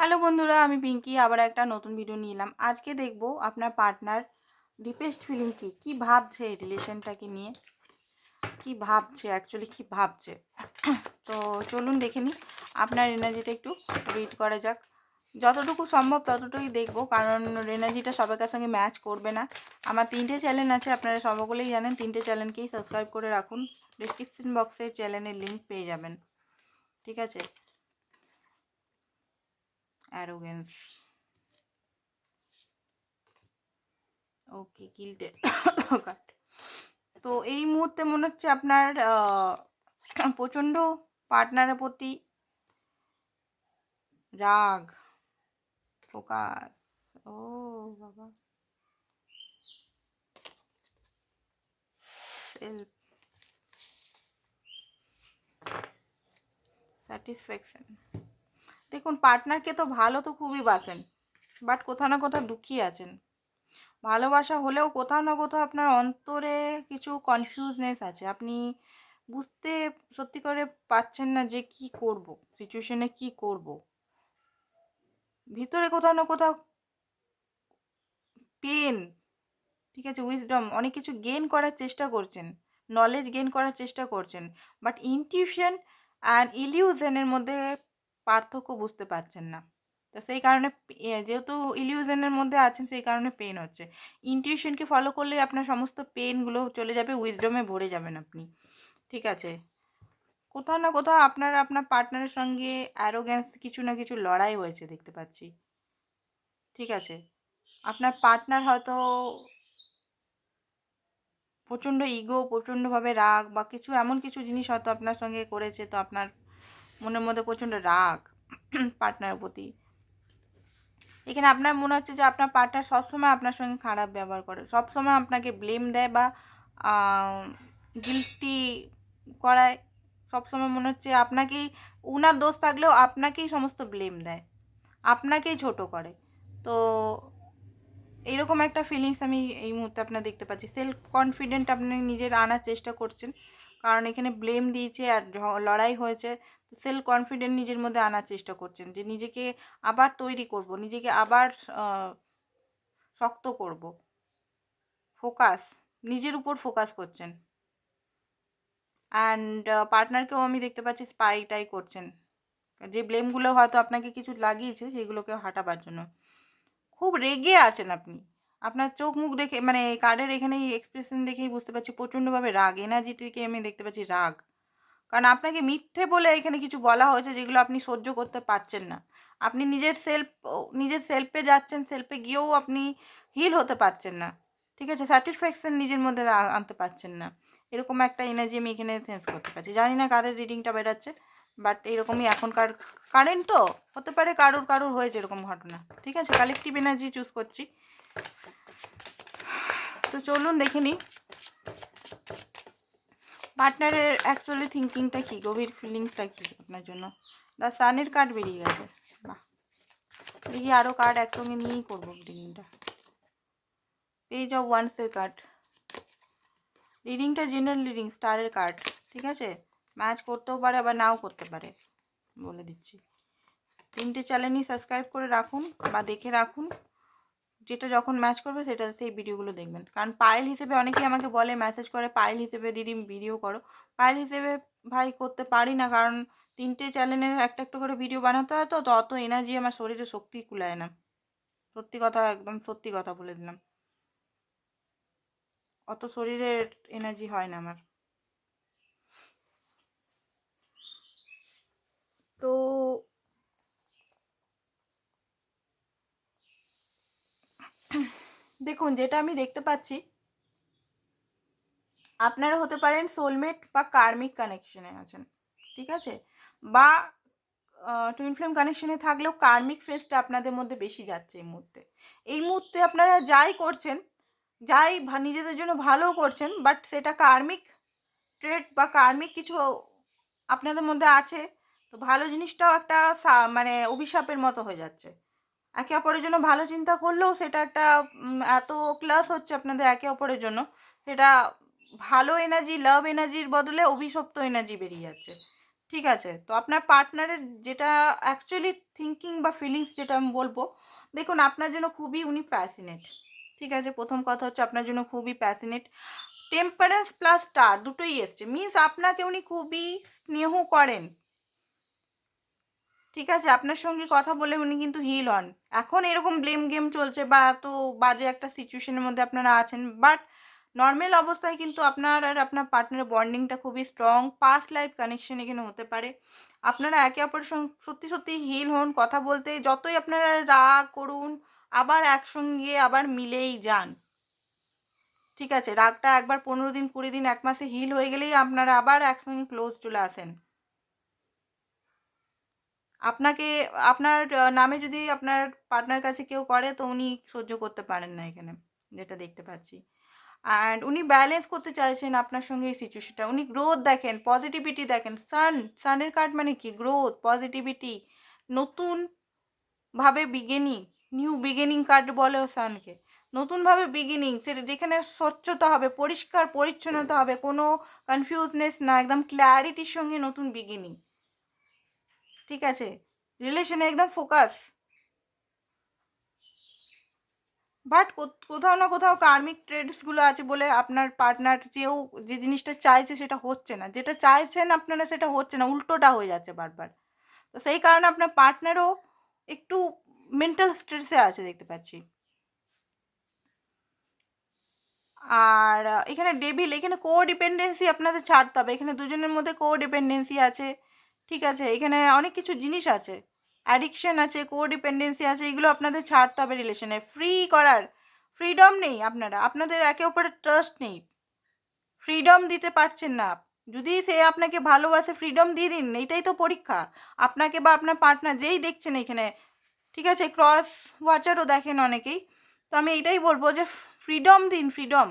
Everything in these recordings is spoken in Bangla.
হ্যালো বন্ধুরা, আমি পিঙ্কি, আবার একটা নতুন ভিডিও নিয়ে এলাম। আজকে দেখব আপনার পার্টনার ডিপেস্ট ফিলিং কি? কী ভাবছে এই রিলেশনটাকে নিয়ে? কি ভাবছে? অ্যাকচুয়ালি কি ভাবছে? তো চলুন দেখে নিই। আপনার এনার্জিটা একটু রিড করা যাক। যতটুকু সম্ভব ততটুকুই দেখব, কারণ এনার্জিটা সবাইকার সঙ্গে ম্যাচ করবে না। আমার তিনটে চ্যানেল আছে, আপনারা সকলেই জানেন। তিনটে চ্যানেলকেই সাবস্ক্রাইব করে রাখুন। ডিসক্রিপশন বক্সে চ্যানেলের লিঙ্ক পেয়ে যাবেন। ঠিক আছে? অ্যারোগেন্স ওকে গিল্টে কাট তো এই মুহূর্তে মনে হচ্ছে আপনার প্রচণ্ড পার্টনারের প্রতি রাগ ফোকাস ও, বাবা। সেলফ স্যাটিসফ্যাকশন দেখুন, পার্টনারকে তো ভালো তো খুবই বাসেন, বাট কোথাও না কোথাও দুঃখী আছেন। ভালোবাসা হলেও কোথাও না কোথাও আপনার অন্তরে কিছু কনফিউজনেস আছে। আপনি বুঝতে সত্যি করে পাচ্ছেন না যে কি করব সিচুয়েশনে কি করব। ভিতরে কোথাও না কোথাও পেন ঠিক আছে উইজডম অনেক কিছু গেন করার চেষ্টা করছেন নলেজ গেন করার চেষ্টা করছেন বাট ইনটিউশন অ্যান্ড ইলিউশনের মধ্যে পার্থক্য বুঝতে পারছেন না। তো সেই কারণে যেহেতু ইলিউশনের মধ্যে আছেন, সেই কারণে পেন হচ্ছে। ইনটিউশনকে ফলো করলে আপনার সমস্ত পেনগুলো চলে যাবে উইজডমে ভরে যাবেন আপনি। ঠিক আছে? কোথাও না কোথাও আপনার আপনার পার্টনারের সঙ্গে অ্যারোগ্যান্স কিছু না কিছু লড়াই হয়েছে দেখতে পাচ্ছি। ঠিক আছে? আপনার পার্টনার হয়তো প্রচণ্ড ইগো প্রচণ্ডভাবে রাগ বা কিছু এমন কিছু জিনিস হয়তো আপনার সঙ্গে করেছে, তো আপনার মনের মধ্যে প্রচণ্ড রাগ পার্টনারের প্রতি। এখানে আপনার মনে হচ্ছে যে আপনার পার্টনার সবসময় আপনার সঙ্গে খারাপ ব্যবহার করে, সবসময় আপনাকে ব্লেম দেয় বা গিলটি করায়। সবসময় মনে হচ্ছে আপনাকেই, উনার দোষ থাকলেও আপনাকেই সমস্ত ব্লেম দেয়, আপনাকেই ছোট করে। তো এইরকম একটা ফিলিংস আমি এই মুহূর্তে আপনার দেখতে পাচ্ছি। সেলফ কনফিডেন্ট আপনি নিজের আনার চেষ্টা করছেন। কারণ এখানে ব্লেম দিয়েছে আর লড়াই হয়েছে। সেলফ কনফিডেন্ট নিজের মধ্যে আনার চেষ্টা করছেন যে নিজেকে আবার তৈরি করব, নিজেকে আবার শক্ত করব। ফোকাস নিজের উপর ফোকাস করছেন। অ্যান্ড পার্টনারকেও আমি দেখতে পাচ্ছি স্পাইটাই করছেন। যে ব্লেমগুলো হয়তো আপনাকে কিছু লাগিয়েছে, সেগুলোকে হাঁটাবার জন্য। খুব রেগে আছেন আপনি। আপনার চোখ মুখ দেখে মানে কার্ডের এখানে এক্সপ্রেশন দেখেই বুঝতে পারছি, প্রচণ্ডভাবে রাগ, এনার্জিটিকে আমি দেখতে পাচ্ছি রাগ। কারণ আপনাকে মিথ্যে বলে এখানে কিছু বলা হয়েছে যেগুলো আপনি সহ্য করতে পারছেন না। আপনি নিজের সেলফ নিজের সেলফে যাচ্ছেন সেলফে গিয়েও আপনি হিল হতে পারছেন না। ঠিক আছে? স্যাটিসফ্যাকশন নিজের মধ্যে আনতে পারছেন না। এরকম একটা এনার্জি আমি এখানে সেন্স করতে পারছি। জানি না কাদের রিডিংটা বেরাচ্ছে। বাট এরকমই এখনকার কারেন্ট তো, হতে পারে কারুর কারুর হয়েছে এরকম ঘটনা। ঠিক আছে? কালেকটিভ এনার্জি চুজ করছি। তো চলুন দেখে নিই। পার্টনারের অ্যাকচুয়ালি থিঙ্কিংটা কী? গভীর ফিলিংসটা কী আপনার জন্য? দা সানের কার্ড বেরিয়ে গেছে। বাহ! দেখি আরও কার্ড একসঙ্গে নিয়েই করব রিডিংটা পেজ অফ ওয়ান্সের কার্ড রিডিংটা জেনারেল রিডিং স্টারের কার্ড ঠিক আছে? ম্যাচ করতেও পারে, আবার নাও করতে পারে বলে দিচ্ছি। তিনটে চ্যানেলই সাবস্ক্রাইব করে রাখুন বা দেখে রাখুন। যেটা যখন ম্যাচ করবে সেটা সেই ভিডিওগুলো দেখবেন। কারণ পায়েল হিসেবে অনেকেই আমাকে বলে মেসেজ করে পায়েল হিসেবে দিদি ভিডিও করো। পায়েল হিসেবে ভাই করতে পারি না, কারণ তিনটে চ্যানেলের একটা একটা করে ভিডিও বানাতে হয় তো তো অত এনার্জি আমার শরীরে শক্তি কুলায় না। সত্যি কথা, একদম সত্যি কথা বলে দিলাম। অত শরীরের এনার্জি হয় না আমার। তো দেখুন, যেটা আমি দেখতে পাচ্ছি, আপনারা হতে পারেন সোলমেট বা কার্মিক কানেকশনে আছেন, ঠিক আছে? বা টুইন ফ্লেম কানেকশনে থাকলেও কার্মিক ফেসটা আপনাদের মধ্যে বেশি যাচ্ছে এই মুহূর্তে। এই মুহূর্তে আপনারা যাই করছেন, যাই নিজেদের জন্য ভালো করছেন বাট সেটা কার্মিক ট্রেড বা কার্মিক কিছু আপনাদের মধ্যে আছে তো ভালো জিনিসটাও একটা মানে অভিশাপের মতো হয়ে যাচ্ছে। একে অপরের জন্য ভালো চিন্তা করলেও সেটা একটা এত ক্লাস হচ্ছে আপনাদের একে অপরের জন্য, সেটা ভালো এনার্জি লাভ এনার্জির বদলে অভিশপ্ত এনার্জি বেরিয়ে যাচ্ছে। ঠিক আছে? তো আপনার পার্টনারের যেটা অ্যাকচুয়ালি থিঙ্কিং বা ফিলিংস যেটা আমি বলব, দেখুন আপনার জন্য খুবই উনি প্যাসিনেট ঠিক আছে? প্রথম কথা হচ্ছে আপনার জন্য খুবই প্যাসিনেট টেম্পারেন্স প্লাস স্টার দুটোই এসছে। মিন্স আপনাকে উনি খুবই স্নেহ করেন। ঠিক আছে, আপনার সঙ্গে কথা বলে উনি কিন্তু হিল হন। এখন এরকম ব্লেম গেম চলছে বা এত বাজে একটা সিচুয়েশনের মধ্যে আপনারা আছেন বাট নর্মাল অবস্থায় কিন্তু আপনার আর আপনার পার্টনারের বন্ডিংটা খুবই স্ট্রং পাস লাইফ কানেকশন এখানে হতে পারে। আপনারা একে অপরের সঙ্গে সত্যি সত্যি হিল হন, কথা বলতে যতই আপনারা রাগ করুন, আবার একসঙ্গে আবার মিলেই যান। ঠিক আছে, রাগটা একবার পনেরো দিন, কুড়ি দিন, এক মাসে হিল হয়ে গেলেই আপনারা আবার একসঙ্গে ক্লোজ চলে আসেন। আপনাকে, আপনার নামে যদি আপনার পার্টনার কাছে কেউ করে, তো উনি সহ্য করতে পারেন না এখানে, যেটা দেখতে পাচ্ছি। অ্যান্ড উনি ব্যালেন্স করতে চাইছেন আপনার সঙ্গে এই সিচুয়েশনটা উনি গ্রোথ দেখেন পজিটিভিটি দেখেন। সান সানের কার্ড মানে কি? গ্রোথ পজিটিভিটি নতুন ভাবে বিগিনিং নিউ বিগিনিং কার্ড বলে সানকে নতুনভাবে বিগিনিং সেটা যেখানে স্বচ্ছতা হবে, পরিষ্কার, পরিচ্ছন্নতা হবে, কোনো কনফিউজনেস না, একদম ক্ল্যারিটির সঙ্গে নতুন বিগিনিং ঠিক আছে? রিলেশনে একদম ফোকাস বাট কোথাও না কোথাও কার্মিক ট্রেডসগুলো আছে বলে আপনার পার্টনার যেও যে জিনিসটা চাইছে সেটা হচ্ছে না। যেটা চাইছেন আপনারা সেটা হচ্ছে না, উল্টোটা হয়ে যাচ্ছে বারবার। তো সেই কারণে আপনার পার্টনারও একটু মেন্টাল স্ট্রেসে আছে দেখতে পাচ্ছি। আর এখানে ডেভিল এখানে কো ডিপেন্ডেন্সি আপনাদের ছাড়তে হবে। এখানে দুজনের মধ্যে কো ডিপেন্ডেন্সি আছে। ঠিক আছে, এখানে অনেক কিছু জিনিস আছে। অ্যাডিকশন আছে কো ডিপেন্ডেন্সি আছে, এগুলো আপনাদের ছাড়তে হবে রিলেশনে ফ্রি করার ফ্রিডম নেই আপনারা, আপনাদের একে অপরের ট্রাস্ট নেই। ফ্রিডম দিতে পারছেন না যদি সে আপনাকে ভালোবাসে ফ্রিডম দিয়ে দিন, এইটাই তো পরীক্ষা। আপনাকে বা আপনার পার্টনার যেই দেখছেন এখানে, ঠিক আছে ক্রস ওয়াচারও দেখেন অনেকেই। তো আমি এইটাই বলব যে ফ্রিডম দিন ফ্রিডম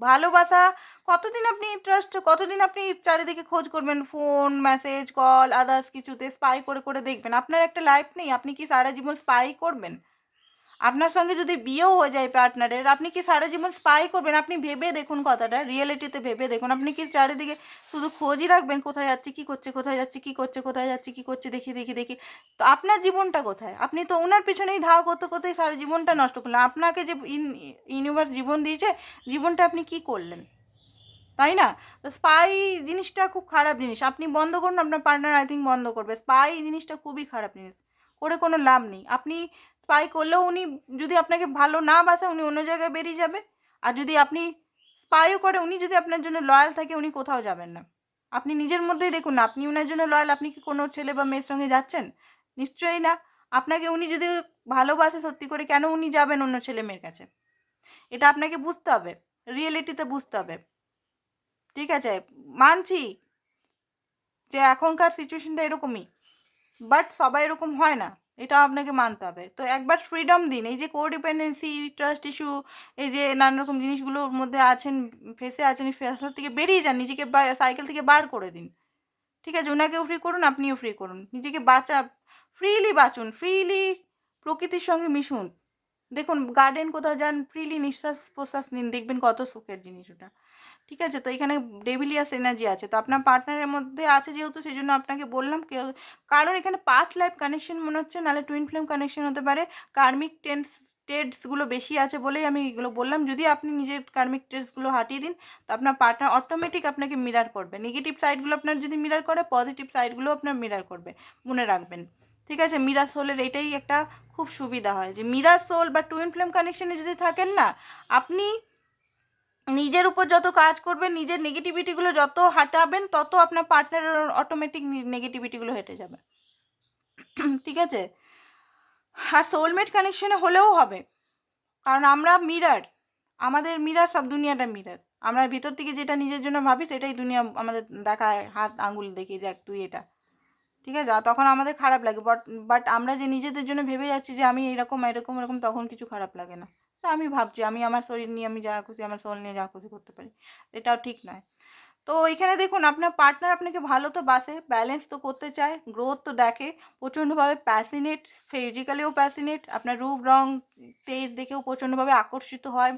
ভালোবাসা, কতদিন আপনি ট্রাস্ট কতদিন আপনি চারিদিকে খোঁজ করবেন? ফোন মেসেজ কল আদার্স কিছুতে স্পাই করে করে দেখবেন। আপনার একটা লাইফ নেই, আপনি কি সারা জীবন স্পাই করবেন? আপনার সঙ্গে যদি বিয়েও হয়ে যায় পার্টনারের আপনি কি সারা জীবন স্পাই করবেন? আপনি ভেবে দেখুন কথাটা রিয়েলিটিতে ভেবে দেখুন। আপনি কি চারিদিকে শুধু খোঁজই রাখবেন কোথায় যাচ্ছে, কি করছে, কোথায় যাচ্ছে, কি করছে, কোথায় যাচ্ছে, কি করছে, দেখি দেখি দেখি। তো আপনার জীবনটা কোথায়? আপনি তো ওনার পিছনেই ধাওয়া করতে করতেই সারা জীবনটা নষ্ট করলেন। আপনাকে যে ইউনিভার্স জীবন দিয়েছে, জীবনটা আপনি কি করলেন? তাই না? তো স্পাই জিনিসটা খুব খারাপ জিনিস। আপনি বন্ধ করুন, আপনার পার্টনার আই থিঙ্ক বন্ধ করবে। স্পাই জিনিসটা খুবই খারাপ জিনিস। করে কোনো লাভ নেই। আপনি স্পাই করলেও উনি যদি আপনাকে ভালো না বাসে, উনি অন্য জায়গায় বেরিয়ে যাবে। আর যদি আপনি স্পাইও করে, উনি যদি আপনার জন্য লয়াল থাকে, উনি কোথাও যাবেন না। আপনি নিজের মধ্যেই দেখুন না আপনি ওনার জন্য লয়াল আপনি কি কোনো ছেলে বা মেয়ের সঙ্গে যাচ্ছেন? নিশ্চয়ই না। আপনাকে উনি যদি ভালোবাসে সত্যি করে, কেন উনি যাবেন অন্য ছেলে মেয়ের কাছে? এটা আপনাকে বুঝতে হবে। রিয়েলিটিতে বুঝতে হবে। ঠিক আছে? মানছি যে এখনকার সিচুয়েশনটা এরকমই। বাট সবাই এরকম হয় না। এটা আপনাকে মানতে হবে। তো একবার ফ্রিডম দিন। এই যে কোডিপেন্ডেন্সি ট্রাস্ট ইস্যু এই যে নানা রকম জিনিসগুলোর মধ্যে আছেন ফেসে আছেন ফেসার থেকে বেরিয়ে যান, নিজেকে সাইকেল থেকে বার করে দিন। ঠিক আছে? ওনাকেও ফ্রি করুন, আপনিও ফ্রি করুন। নিজেকে বাঁচা ফ্রিলি বাঁচুন ফ্রিলি প্রকৃতির সঙ্গে মিশুন। দেখুন গার্ডেন কোথাও যান ফ্রিলি নিঃশ্বাস প্রশ্বাস নিন, দেখবেন কত সুখের জিনিস ওটা। ঠিক আছে? তো এখানে ডেভিলিয়াস এনার্জি আছে। তো আপনার পার্টনারের মধ্যে আছে যেহেতু সেই জন্য আপনাকে বললাম, কেউ কারণ এখানে পাস্ট লাইফ কানেকশন মনে হচ্ছে, নাহলে টুইন ফ্লেম কানেকশন হতে পারে। কার্মিক টেন্স টেডসগুলো বেশি আছে বলেই আমি এগুলো বললাম। যদি আপনি নিজের কার্মিক টেডসগুলো হাটিয়ে দিন, তো আপনার পার্টনার অটোমেটিক আপনাকে মিরার করবে। নেগেটিভ সাইডগুলো আপনার যদি মিরার করে পজিটিভ সাইডগুলো আপনার মিরার করবে। মনে রাখবেন। ঠিক আছে? মিরার সোলের এটাই একটা খুব সুবিধা হয় যে মিরার সোল বা টুইন ফ্লেম কানেকশনে যদি থাকেন না, আপনি নিজের উপর যত কাজ করবেন, নিজের নেগেটিভিটিগুলো যত হাঁটাবেন, তত আপনার পার্টনারের অটোমেটিক নেগেটিভিটিগুলো হেঁটে যাবে। ঠিক আছে? আর সোলমেট কানেকশনে হলেও হবে। কারণ আমরা মিরার আমাদের মিরার সব দুনিয়াটা মিরার আমরা ভিতর থেকে যেটা নিজের জন্য ভাবি, সেটাই দুনিয়া আমাদের দেখায়, হাত আঙুল দেখিয়ে দেখ তুই এটা। ঠিক আছে? আর তখন আমাদের খারাপ লাগে। বাট বাট আমরা যে নিজেদের জন্য ভেবে যাচ্ছি যে আমি এরকম এরকম এরকম, তখন কিছু খারাপ লাগে না। তো আমি ভাবছি, আমি আমার শরীর নিয়ে, আমি যা খুশি, আমার সোল নিয়ে যা খুশি করতে পারি। এটাও ঠিক নয়। তো এখানে দেখুন, আপনার পার্টনার আপনাকে ভালো তো বাসে ব্যালেন্স তো করতে চায় গ্রোথ তো দেখে প্রচণ্ডভাবে প্যাসিনেট ফিজিক্যালিও প্যাসিনেট আপনার রূপ, রং, তেজ দেখেও প্রচণ্ডভাবে আকর্ষিত হয়।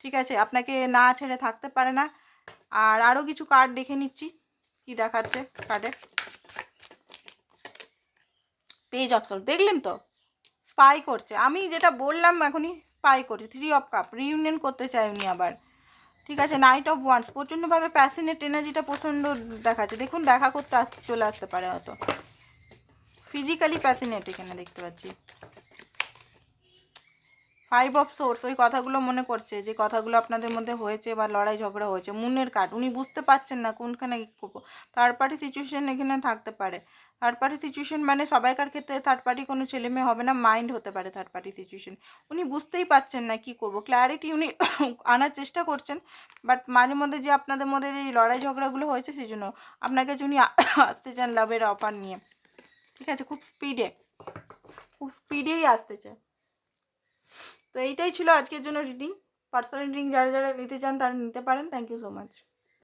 ঠিক আছে? আপনাকে না ছেড়ে থাকতে পারে না। আর আরও কিছু কার্ড দেখে নিচ্ছি। কি দেখাচ্ছে কার্ডে পেজ অফ দেখলেন তো? স্পাই করছে। আমি যেটা বললাম এখনই স্পাই করছে। থ্রি অফ কাপ রিউনিয়ন করতে চাই উনি আবার। ঠিক আছে? নাইট অফ ওয়ান্স প্রচণ্ডভাবে প্যাসিনেট এনার্জিটা প্রচণ্ড দেখাচ্ছে। দেখুন, দেখা করতে চলে আসতে পারে হয়তো। ফিজিক্যালি প্যাসিনেট এখানে দেখতে পাচ্ছি। ফাইভ অফ সোর্স ওই কথাগুলো মনে করছে যে কথাগুলো আপনাদের মধ্যে হয়েছে বা লড়াই ঝগড়া হয়েছে, মুনের কাঠ, উনি বুঝতে পারছেন না কোনখানে কী করব। থার্ড পার্টি সিচুয়েশন এখানে থাকতে পারে। থার্ড পার্টি সিচুয়েশন মানে সবাইকার ক্ষেত্রে থার্ড পার্টি কোনো ছেলে মেয়ে হবে না মাইন্ড হতে পারে থার্ড পার্টি সিচুয়েশন উনি বুঝতেই পারছেন না কী করব। ক্ল্যারিটি উনি আনার চেষ্টা করছেন বাট মাঝে মধ্যে যে আপনাদের মধ্যে এই লড়াই ঝগড়াগুলো হয়েছে সেই জন্য আপনার কাছে উনি আসতে চান লাভের অফার নিয়ে। ঠিক আছে? খুব স্পিডে খুব স্পিডেই আসতে চায়। তো এইটাই ছিল আজকের জন্য রিডিং পার্সোনাল রিডিং যারা যারা নিতে চান তারা নিতে পারেন। Thank you so much